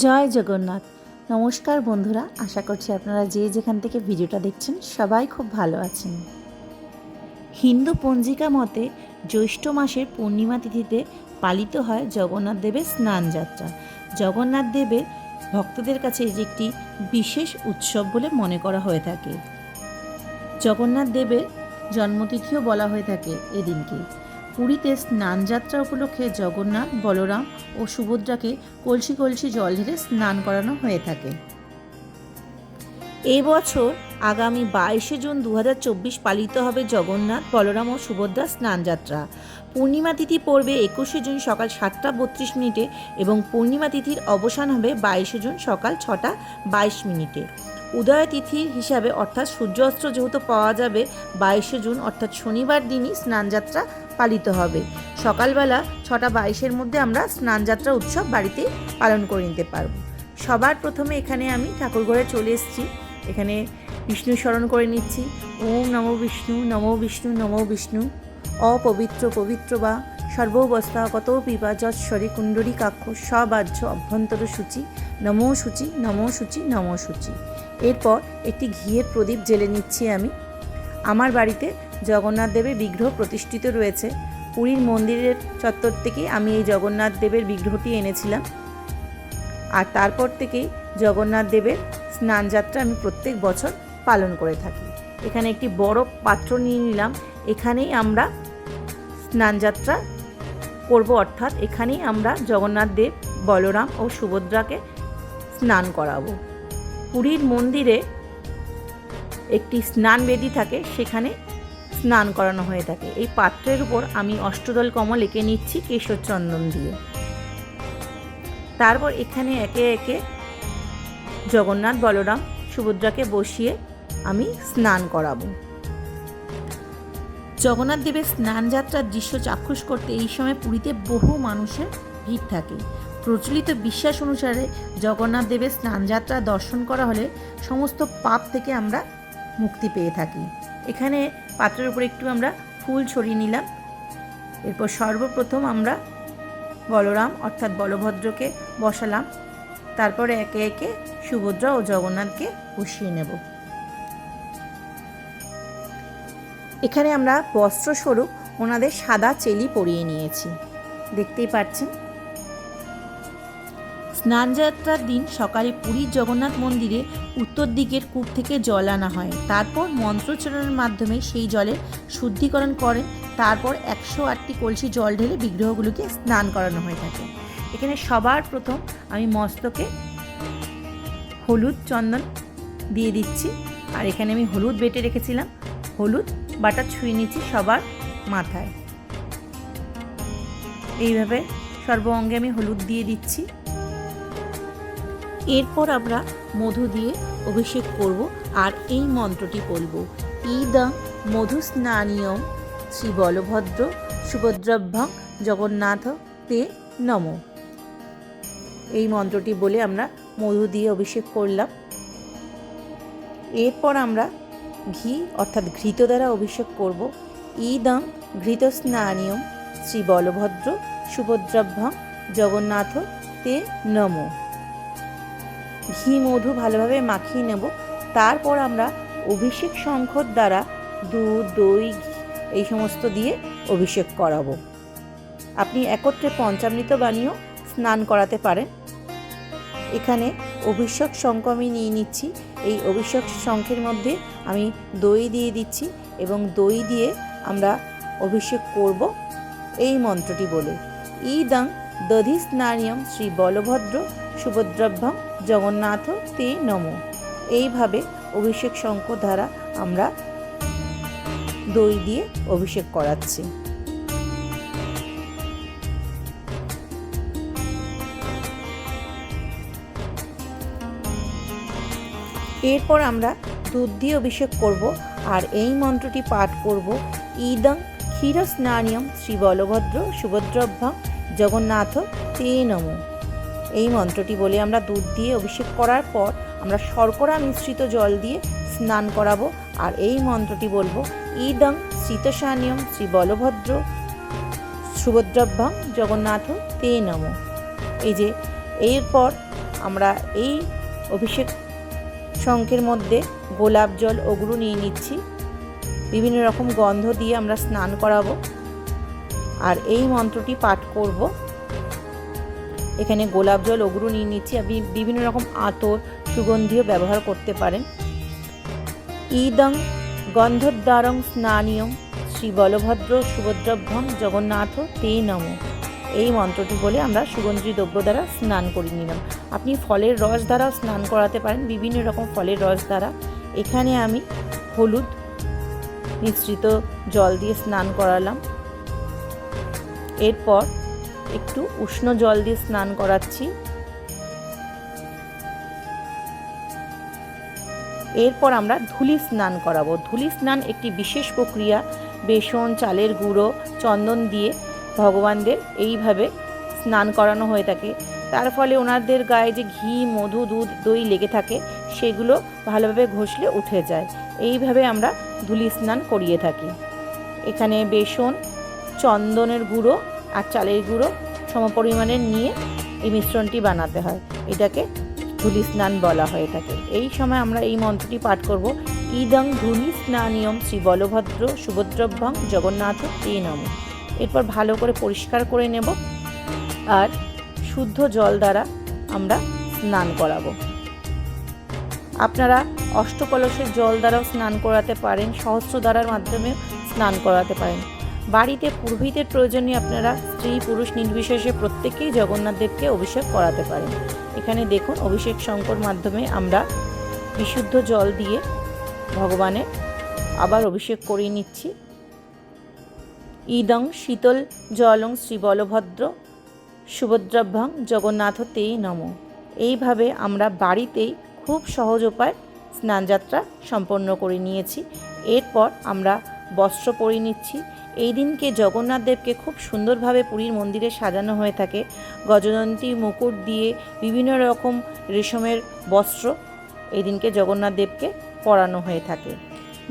জয় জগন্নাথ। নমস্কার বন্ধুরা, আশা করছি আপনারা যে যেখান থেকে ভিডিওটা দেখছেন সবাই খুব ভালো আছেন। হিন্দু পঞ্জিকা মতে জ্যৈষ্ঠ মাসের পূর্ণিমা তিথিতে পালিত হয় জগন্নাথ দেবের স্নান যাত্রা। জগন্নাথ দেবের ভক্তদের কাছে এটি একটি বিশেষ উৎসব বলে মনে করা হয়ে থাকে। জগন্নাথ দেবের জন্মতিথিও বলা হয়ে থাকে এদিনকে। পুরীতে স্নানযাত্রা উপলক্ষে জগন্নাথ, বলরাম ও সুভদ্রাকে কলসি কলসি জল ঢেলে স্নান করানো হয়ে থাকে। এই বছর আগামী বাইশে জুন দু হাজার চব্বিশ পালিত হবে জগন্নাথ, বলরাম ও সুভদ্রা স্নানযাত্রা। পূর্ণিমা তিথি পড়বে একুশে জুন সকাল সাতটা বত্রিশ মিনিটে এবং পূর্ণিমা তিথির অবসান হবে বাইশে জুন সকাল ছটা বাইশ মিনিটে। উদয় তিথি হিসাবে অর্থাৎ সূর্যাস্ত যেহেতু পাওয়া যাবে, বাইশে জুন অর্থাৎ শনিবার দিনই স্নানযাত্রা পালিত হবে। সকালবেলা ছটা বাইশের মধ্যে আমরা স্নানযাত্রা উৎসব বাড়িতে পালন করে নিতে পারব। সবার প্রথমে এখানে আমি ঠাকুরঘরে চলে এসেছি। এখানে বিষ্ণু স্মরণ করে নিচ্ছি। ওম নম বিষ্ণু নম বিষ্ণু নম বিষ্ণু। অপবিত্র পবিত্র বা সর্ববস্থা কত পিপা যৎস্বরে কুণ্ডরী কাক্ষ সবাহ্য অভ্যন্তর সূচি, নমো সূচি নমো সূচি নমো সূচি। এরপর একটি ঘিয়ের প্রদীপ জেলে নিচ্ছি আমি। আমার বাড়িতে জগন্নাথ দেবের বিগ্রহ প্রতিষ্ঠিত রয়েছে। পুরীর মন্দিরের চত্বর থেকে আমি এই জগন্নাথ দেবের বিগ্রহটি এনেছিলাম। আর তারপর থেকেই জগন্নাথ দেবের স্নানযাত্রা আমি প্রত্যেক বছর পালন করে থাকি। এখানে একটি বড় পাত্র নিয়ে নিলাম। এখানেই আমরা স্নানযাত্রা করব, অর্থাৎ এখানেই আমরা জগন্নাথ দেব, বলরাম ও সুভদ্রাকে স্নান করাবো। পুরীর মন্দিরে একটি স্নান বেদি থাকে, সেখানে স্নান করানো হয়ে থাকে। এই পাত্রের উপর আমি অষ্টদল কমল এঁকে নিচ্ছি কেশর চন্দন দিয়ে। তারপর এখানে একে একে জগন্নাথ বলরাম সুভদ্রাকে বসিয়ে আমি স্নান করাবো। জগন্নাথ দেবের স্নান যাত্রার দৃশ্য চাক্ষুষ করতে এই সময় পুরীতে বহু মানুষের ভিড় থাকে। প্রচলিত বিশ্বাস অনুসারে জগন্নাথ দেবের স্নানযাত্রা দর্শন করা হলে সমস্ত পাপ থেকে আমরা মুক্তি পেয়ে থাকি। এখানে পাত্রের উপর একটু আমরা ফুল ছড়িয়ে নিলাম। এরপর সর্বপ্রথম আমরা বলরাম, অর্থাৎ বলভদ্রকে বসালাম। তারপরে একে একে সুভদ্রা ও জগন্নাথকে বসিয়ে নেব। এখানে আমরা বস্ত্রস্বরূপ ওনাদের সাদা চেলি পরিয়ে নিয়েছি। দেখতেই পাচ্ছেন স্নানযাত্রার দিন সকালে পুরীর জগন্নাথ মন্দিরে উত্তর দিকের কূপ থেকে জল আনা হয়। তারপর মন্ত্রোচ্চারণের মাধ্যমে সেই জলের শুদ্ধিকরণ করেন। তারপর একশো আটটি কলসি জল ঢেলে বিগ্রহগুলোকে স্নান করানো হয়ে থাকে। এখানে সবার প্রথম আমি মস্তকে হলুদ চন্দন দিয়ে দিচ্ছি। আর এখানে আমি হলুদ বেটে রেখেছিলাম। হলুদ বাটা ছুঁয়ে নিচ্ছি সবার মাথায়। এইভাবে সর্ব অঙ্গে আমি হলুদ দিয়ে দিচ্ছি। এরপর আমরা মধু দিয়ে অভিষেক করব আর এই মন্ত্রটি বলব। ইদা মধু স্নানীয়ম শ্রী বলভদ্র সুভদ্রাভ্যং জগন্নাথ তে নম। এই মন্ত্রটি বলে আমরা মধু দিয়ে অভিষেক করলাম। এরপর আমরা ঘি অর্থাৎ ঘৃত দ্বারা অভিষেক করব। ইদং ঘৃত স্নানীয়ম শ্রী বলভদ্র সুভদ্রাভ্যং জগন্নাথ তে নমঃ। ঘি মধু ভালোভাবে মাখিয়ে নেব। তারপর আমরা অভিষেক শঙ্খর দ্বারা দুধ, দই এই সমস্ত দিয়ে অভিষেক করাবো। আপনি একত্রে পঞ্চামৃত বানিয়েও স্নান করাতে পারেন। এখানে অভিষেক শঙ্খ আমি নিয়ে নিচ্ছি। এই অভিষেক শঙ্খের মধ্যে আমি দই দিয়ে দিচ্ছি এবং দই দিয়ে আমরা অভিষেক করব এই মন্ত্রটি বলে। ইদং দধি স্নানিয়ম শ্রী বলভদ্র সুভদ্রাভ্যম জগন্নাথ তে নম। এইভাবে অভিষেক শঙ্খ দ্বারা আমরা দই দিয়ে অভিষেক করাচ্ছি। এরপর আমরা দুধ দিয়ে অভিষেক করব আর এই মন্ত্রটি পাঠ করব। ইদং ক্ষীর স্নানিয়ম শ্রী বলভদ্র সুভদ্রভ্যম জগন্নাথ তে নমঃ। এই মন্ত্রটি বলে আমরা দুধ দিয়ে অভিষেক করার পর আমরা শর্করা মিশ্রিত জল দিয়ে স্নান করাবো। আর এই মন্ত্রটি বলব ইদং শীতসানিয়ম শ্রী বলভদ্র সুভদ্রাভ্যাম জগন্নাথ তে নম। এই যে, এরপর আমরা এই অভিষেক শঙ্খের মধ্যে গোলাপ জল ওগুলো নিয়ে নিচ্ছি। বিভিন্ন রকম গন্ধ দিয়ে আমরা স্নান করাবো। আর এই মন্ত্রটি পাঠ করব। এখানে গোলাপ জল ওগুলো নিয়ে নিচ্ছি আপনি বিভিন্ন রকম আতর সুগন্ধিও ব্যবহার করতে পারেন। ইদং গন্ধদ্বারং স্নানীয়ম শ্রী বলভদ্র সুভদ্রভ্যং জগন্নাথ তে নম। এই মন্ত্রটি বলে আমরা সুগন্ধি দ্রব্য দ্বারা স্নান করে নিলাম। আপনি ফলের রস দ্বারাও স্নান করাতে পারেন, বিভিন্ন রকম ফলের রস দ্বারা। এখানে আমি হলুদ মিশ্রিত জল দিয়ে স্নান করালাম। এরপর একটু উষ্ণ জল দিয়ে স্নান করাচ্ছি। এরপর আমরা ধুলি স্নান করাবো। ধুলি স্নান একটি বিশেষ প্রক্রিয়া। বেসন, চালের গুঁড়ো, চন্দন দিয়ে ভগবানদের এইভাবে স্নান করানো হয়ে থাকে। তার ফলে ওনাদের গায়ে যে ঘি, মধু, দুধ, দই লেগে থাকে, সেগুলো ভালোভাবে ঘষলে উঠে যায়। এইভাবে আমরা ধুলি স্নান করিয়ে থাকি। এখানে বেসন, চন্দনের গুঁড়ো আর চালের গুঁড়ো সমপরিমাণে নিয়ে এই মিশ্রণটি বানাতে হয়। এটাকে ধুলি স্নান বলা হয়ে থাকে এই সময় আমরা এই মন্ত্রটি পাঠ করব। ইদং ধুলি স্নানিয়ম শ্রী বলভদ্র সুভদ্রভ্যং জগন্নাথ তে নম। এরপর ভালো করে পরিষ্কার করে নেব আর শুদ্ধ জল দ্বারা আমরা স্নান করাবো। আপনারা অষ্টকলসের জল দ্বারাও স্নান করাতে পারেন, সহস্র দ্বারার মাধ্যমে স্নান করাতে পারেন। বাড়িতে পুরোহিতের প্রয়োজনে আপনারা স্ত্রী, পুরুষ, নির্বিশেষে প্রত্যেকেই জগন্নাথ দেবকে অভিষেক করাতে পারেন। এখানে দেখুন, অভিষেক শঙ্কর মাধ্যমে আমরা বিশুদ্ধ জল দিয়ে ভগবানের আবার অভিষেক করিয়ে নিচ্ছি। ইদং শীতল জলং শ্রী বলভদ্র সুভদ্রাভ্যং জগন্নাথ তেই নম। এইভাবে আমরা বাড়িতেই খুব সহজ উপায় স্নানযাত্রা সম্পন্ন করে নিয়েছি। এরপর আমরা বস্ত্র পরে নিচ্ছি। এই দিনকে জগন্নাথ দেবকে খুব সুন্দরভাবে পুরীর মন্দিরে সাজানো হয়ে থাকে। গজদন্তী মুকুট দিয়ে বিভিন্ন রকম রেশমের বস্ত্র এই দিনকে জগন্নাথ দেবকে পরানো হয়ে থাকে।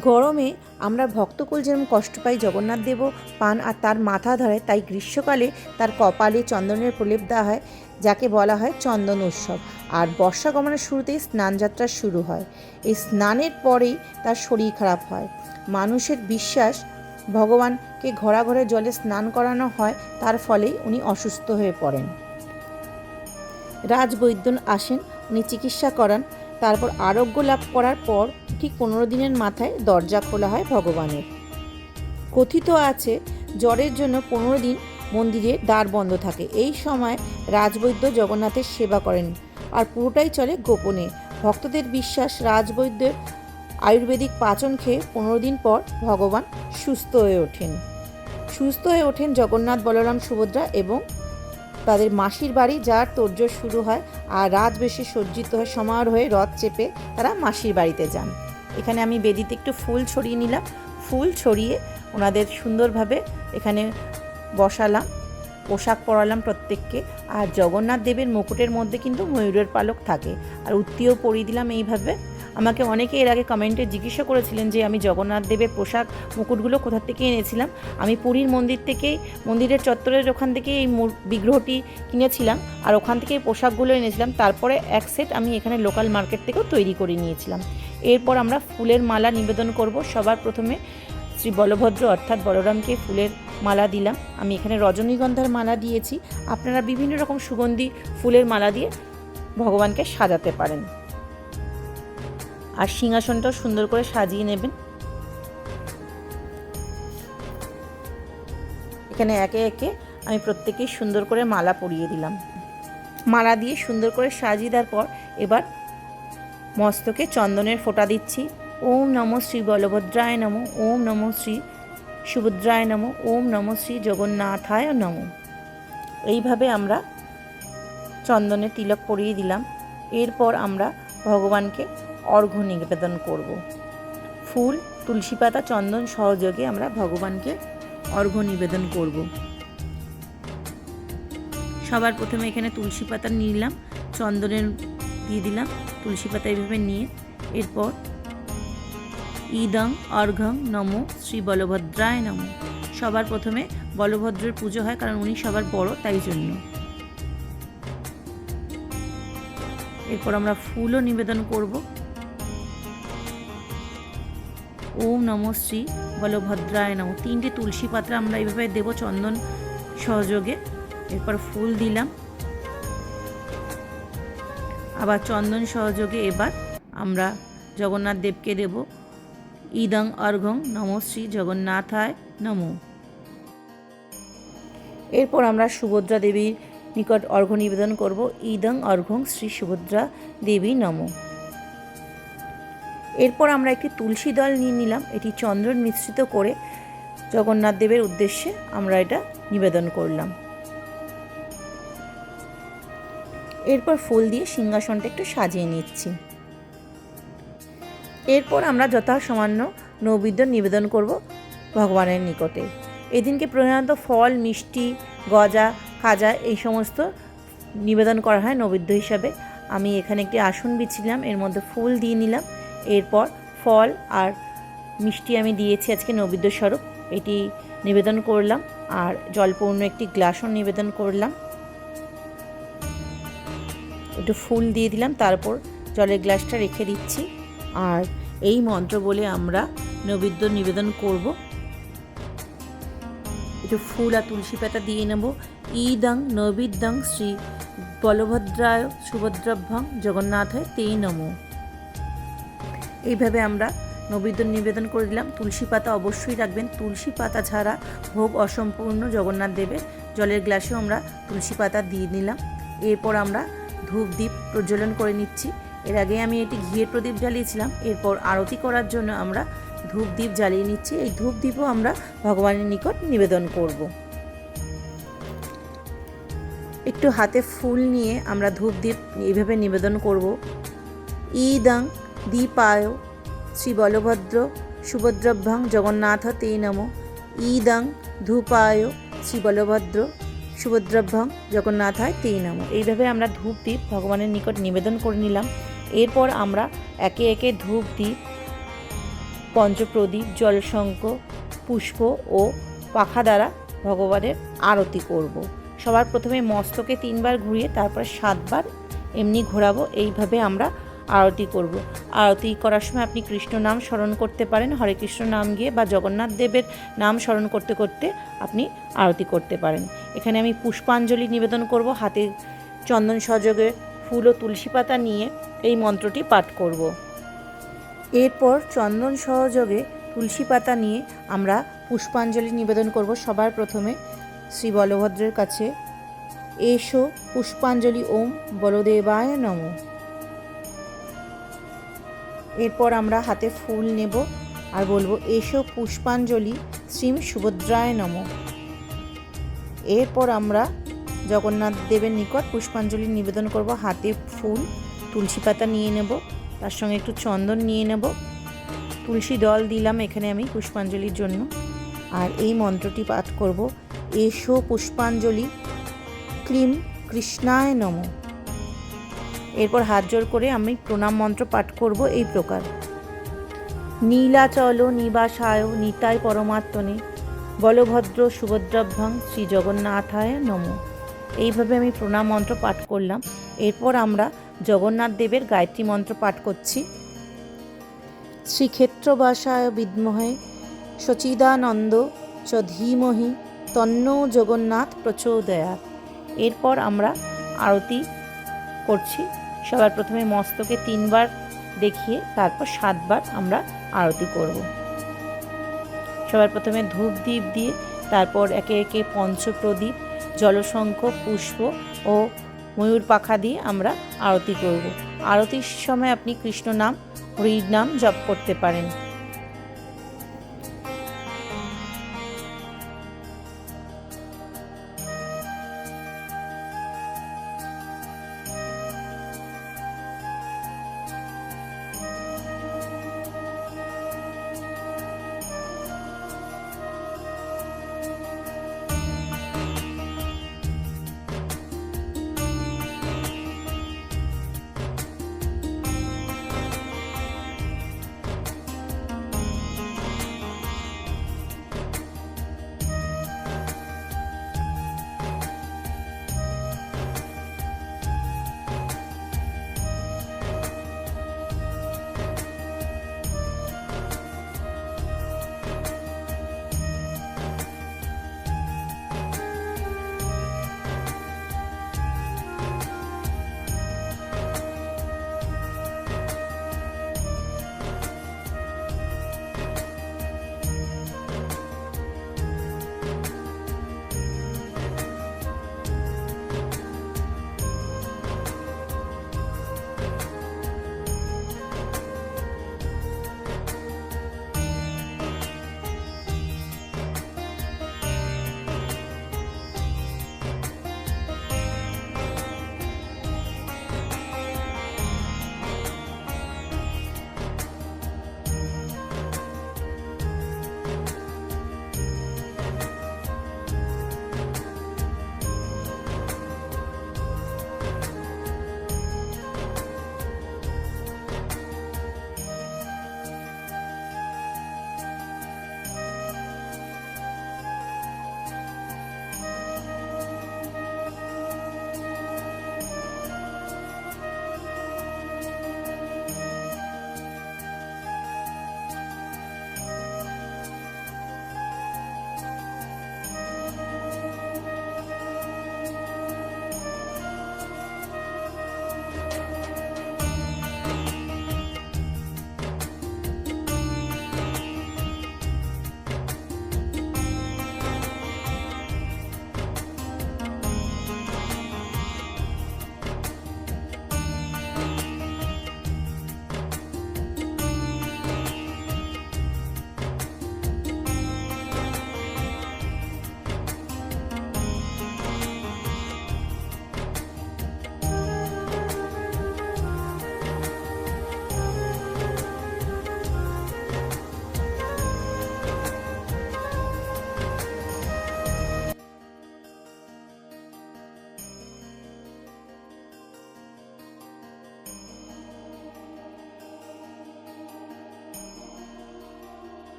গরমে আমরা ভক্তকুল যেরকম কষ্ট পাই জগন্নাথ দেবও পান আর তার মাথা ধরে তাই গ্রীষ্মকালে তার কপালে চন্দনের প্রলেপ দেওয়া হয়, যাকে বলা হয় চন্দন উৎসব। আর বর্ষা গমনের শুরুতেই স্নানযাত্রা শুরু হয়। এই স্নানের পরেই তার শরীর খারাপ হয়। মানুষের বিশ্বাস ভগবানকে ঘোরা ঘরে জলে স্নান করানো হয়, তার ফলেই উনি অসুস্থ হয়ে পড়েন। রাজবৈদ্য আসেন, উনি চিকিৎসা করান, তারপর আরোগ্য লাভ করার পর ঠিক পনেরো দিনের মাথায় দরজা খোলা হয় ভগবানের। কথিত আছে, জ্বরের জন্য পনেরো দিন মন্দিরে দ্বার বন্ধ থাকে। এই সময় রাজবৈদ্য জগন্নাথের সেবা করেন, আর পুরোটাই চলে গোপনে। ভক্তদের বিশ্বাস, রাজবৈদ্যের আয়ুর্বেদিক পাচন খেয়ে পনেরো দিন পর ভগবান সুস্থ হয়ে ওঠেন। সুস্থ হয়ে ওঠেন জগন্নাথ, বলরাম, সুভদ্রা এবং তাদের মাসির বাড়ি, যার তোড়জোড় শুরু হয় আর রাত বেশি সজ্জিত হয়ে সমারোহে রথ চেপে তারা মাসির বাড়িতে যান। এখানে আমি বেদিতে একটু ফুল ছড়িয়ে নিলাম। ফুল ছড়িয়ে ওনাদের সুন্দরভাবে এখানে বসালাম, পোশাক পরালাম প্রত্যেককে আর জগন্নাথ দেবের মুকুটের মধ্যে কিন্তু ময়ূরের পালক থাকে। আর উত্তিও পরিয়ে দিলাম এইভাবে। আমাকে অনেকে এর আগে কমেন্টে জিজ্ঞাসা করেছিলেন যে আমি জগন্নাথ দেবের পোশাক, মুকুটগুলো কোথা থেকে এনেছিলাম। আমি পুরীর মন্দির থেকে, মন্দিরের চত্বরের ওখান থেকে এই বিগ্রহটি কিনেছিলাম আর ওখান থেকে এই পোশাকগুলো এনেছিলাম। তারপরে এক সেট আমি এখানে লোকাল মার্কেট থেকেও তৈরি করে নিয়েছিলাম। এরপর আমরা ফুলের মালা নিবেদন করব। সবার প্রথমে শ্রী বলভদ্র অর্থাৎ বলরামকে ফুলের মালা দিলাম। আমি এখানে রজনীগন্ধার মালা দিয়েছি। আপনারা বিভিন্ন রকম সুগন্ধি ফুলের মালা দিয়ে ভগবানকে সাজাতে পারেন। আর সিংহাসনটাও সুন্দর করে সাজিয়ে নেবেন। এখানে একে একে আমি প্রত্যেকেই সুন্দর করে মালা পরিয়ে দিলাম। মালা দিয়ে সুন্দর করে সাজিয়ে দেওয়ার পর এবার মস্তকে চন্দনের ফোঁটা দিচ্ছি। ওম নম শ্রী বলভদ্রায় নম, ওম নম শ্রী সুভদ্রায় নম, ওম নম শ্রী জগন্নাথায় নম। এইভাবে আমরা চন্দনের তিলক পরিয়ে দিলাম। এরপর আমরা ভগবানকে অর্ঘ্য নিবেদন করব। ফুল, তুলসী পাতা, চন্দন সহযোগে আমরা ভগবানকে অর্ঘ্য নিবেদন করব। সবার প্রথমে এখানে তুলসী পাতা নিলাম, চন্দনের দিয়ে দিলাম, তুলসী পাতা এইভাবে নিয়ে এরপর ইদং অর্ঘং নম শ্রী বলভদ্রায় নম। সবার প্রথমে বলভদ্রের পুজো হয় কারণ উনি সবার বড়, তাই জন্য। এরপর আমরা ফুলও নিবেদন করব। ওম নম শ্রী বলভদ্রায় নম। তিনটে তুলসী পাত্র আমরা এইভাবে দেব চন্দন সহযোগে। এরপর ফুল দিলাম। আবার চন্দন সহযোগে এবার আমরা জগন্নাথ দেবকে দেব। ইদং অর্ঘং নম শ্রী জগন্নাথায় নমো। এরপর আমরা সুভদ্রা দেবীর নিকট অর্ঘ্য নিবেদন করব। ইদং অর্ঘং শ্রী সুভদ্রা দেবী নম। এরপর আমরা একটি তুলসী দল নিয়ে নিলাম। এটি চন্দ্রন মিশ্রিত করে জগন্নাথ দেবের উদ্দেশ্যে আমরা এটা নিবেদন করলাম। এরপর ফুল দিয়ে সিংহাসনটা একটু সাজিয়ে নিচ্ছি। এরপর আমরা যথাসামান্য নৈবেদ্য নিবেদন করব ভগবানের নিকটে। এদিনকে প্রধানত ফল, মিষ্টি, গজা, খাজা এই সমস্ত নিবেদন করা হয় নৈবেদ্য হিসাবে। আমি এখানে একটি আসন বিছিলাম, এর মধ্যে ফুল দিয়ে নিলাম। এরপর ফল আর মিষ্টি আমি দিয়েছি আজকে নৈবেদ্য স্বরূপ। এটি নিবেদন করলাম আর জলপূর্ণ একটি গ্লাসও নিবেদন করলাম। একটু ফুল দিয়ে দিলাম, তারপর জলের গ্লাসটা রেখে দিচ্ছি। আর এই মন্ত্র বলে আমরা নৈবেদ্য নিবেদন করব। একটু ফুল আর তুলসী পাতা দিয়ে নেব। ইদং নৈবিদ্যং শ্রী বলভদ্রায় সুভদ্রাভ্যং জগন্নাথের তেই নমো। এইভাবে আমরা নৈবেদ্য নিবেদন করে দিলাম। তুলসী পাতা অবশ্যই রাখবেন। তুলসী পাতা ছাড়া ভোগ অসম্পূর্ণ জগন্নাথ দেবের জলের গ্লাসেও আমরা তুলসী পাতা দিয়ে নিলাম। এরপর আমরা ধূপ দ্বীপ প্রজ্বলন করে নিচ্ছি। এর আগে আমি এটি ঘিয়ের প্রদীপ জ্বালিয়েছিলাম। এরপর আরতি করার জন্য আমরা ধূপ দ্বীপ জ্বালিয়ে নিচ্ছি। এই ধূপ দ্বীপও আমরা ভগবানের নিকট নিবেদন করব। একটু হাতে ফুল নিয়ে আমরা ধূপ দ্বীপ এইভাবে নিবেদন করব। ইদং দীপায় শ্রী বলভদ্র সুভদ্রভ্যাং জগন্নাথ তে নম। ইদং ধূপায় শ্রী বলভদ্র সুভদ্রভ্যাং জগন্নাথায় তে নম। এইভাবে আমরা ধূপ দ্বীপ ভগবানের নিকট নিবেদন করে নিলাম। এরপর আমরা একে একে ধূপ দ্বীপ পঞ্চপ্রদীপ জলশঙ্ক পুষ্প ও পাখা দ্বারা ভগবানের আরতি করব। সবার প্রথমে মস্তকে তিনবার ঘুরিয়ে তারপর সাতবার এমনি ঘোরাবো। এইভাবে আমরা আরতি করব। আরতি করার সময় আপনি কৃষ্ণ নাম স্মরণ করতে পারেন, হরে কৃষ্ণ নাম গিয়ে বা জগন্নাথ দেবের নাম স্মরণ করতে করতে আপনি আরতি করতে পারেন। এখানে আমি পুষ্পাঞ্জলি নিবেদন করব, হাতে চন্দন সহযোগে ফুল ও তুলসী পাতা নিয়ে এই মন্ত্রটি পাঠ করব। এরপর চন্দন সহযোগে তুলসী পাতা নিয়ে আমরা পুষ্পাঞ্জলি নিবেদন করব। সবার প্রথমে শ্রী বলভদ্রের কাছে, এসো পুষ্পাঞ্জলি ওম বলদেবায় নম। এরপর আমরা হাতে ফুল নেব আর বলব, এসো পুষ্পাঞ্জলি শ্রীম সুভদ্রায় নম। এরপর আমরা জগন্নাথ দেবের নিকট পুষ্পাঞ্জলি নিবেদন করব, হাতে ফুল, তুলসী পাতা নিয়ে নেব, তার সঙ্গে একটু চন্দন নিয়ে নেব। তুলসী দল দিলাম এখানে আমি পুষ্পাঞ্জলির জন্য। আর এই মন্ত্রটি পাঠ করব, এসো পুষ্পাঞ্জলি ক্লিম কৃষ্ণায় নম। এরপর হাত জোর করে আমি প্রণাম মন্ত্র পাঠ করব এই প্রকার। নীলাচল নিবাসায় নিতায় পরমাত্মনে বলভদ্র সুভদ্রাভ্যাং শ্রী জগন্নাথায় নম। এইভাবে আমি প্রণাম মন্ত্র পাঠ করলাম। এরপর আমরা জগন্নাথ দেবের গায়ত্রী মন্ত্র পাঠ করছি। শ্রীক্ষেত্রবাসায় বিদ্মহে সচিদানন্দ চ ধীমহি তন্ন জগন্নাথ প্রচোদয়াত। এরপর আমরা আরতি করছি। সবার প্রথমে মস্তকে তিনবার দেখিয়ে তারপর সাতবার আমরা আরতি করব। সবার প্রথমে ধূপ দ্বীপ দিয়ে তারপর একে একে পঞ্চপ্রদীপ জলশঙ্খ পুষ্প ও ময়ূর পাখা দিয়ে আমরা আরতি করব। আরতির সময় আপনি কৃষ্ণ নাম, হরির নাম জপ করতে পারেন।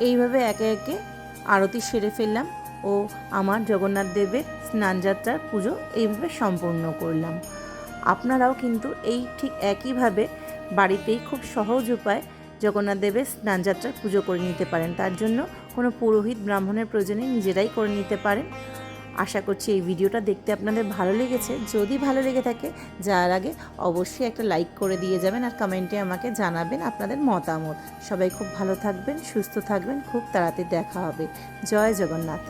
এইভাবে একে একে আরতি সেরে ফেললাম ও আমার জগন্নাথ দেবের স্নানযাত্রার পুজো এইভাবে সম্পূর্ণ করলাম। আপনারাও কিন্তু এই ঠিক একইভাবে বাড়িতেই খুব সহজ উপায় জগন্নাথ দেবের স্নানযাত্রার পুজো করে নিতে পারেন। তার জন্য কোনো পুরোহিত ব্রাহ্মণের প্রয়োজনে নিজেরাই করে নিতে পারেন। আশা করছি এই ভিডিওটা দেখতে আপনাদের ভালো লেগেছে। যদি ভালো লেগে থাকে যাওয়ার আগে অবশ্যই একটা লাইক করে দিয়ে যাবেন আর কমেন্টে আমাকে জানাবেন আপনাদের মতামত। সবাই খুব ভালো থাকবেন, সুস্থ থাকবেন, খুব তাড়াতাড়ি দেখা হবে। জয় জগন্নাথ।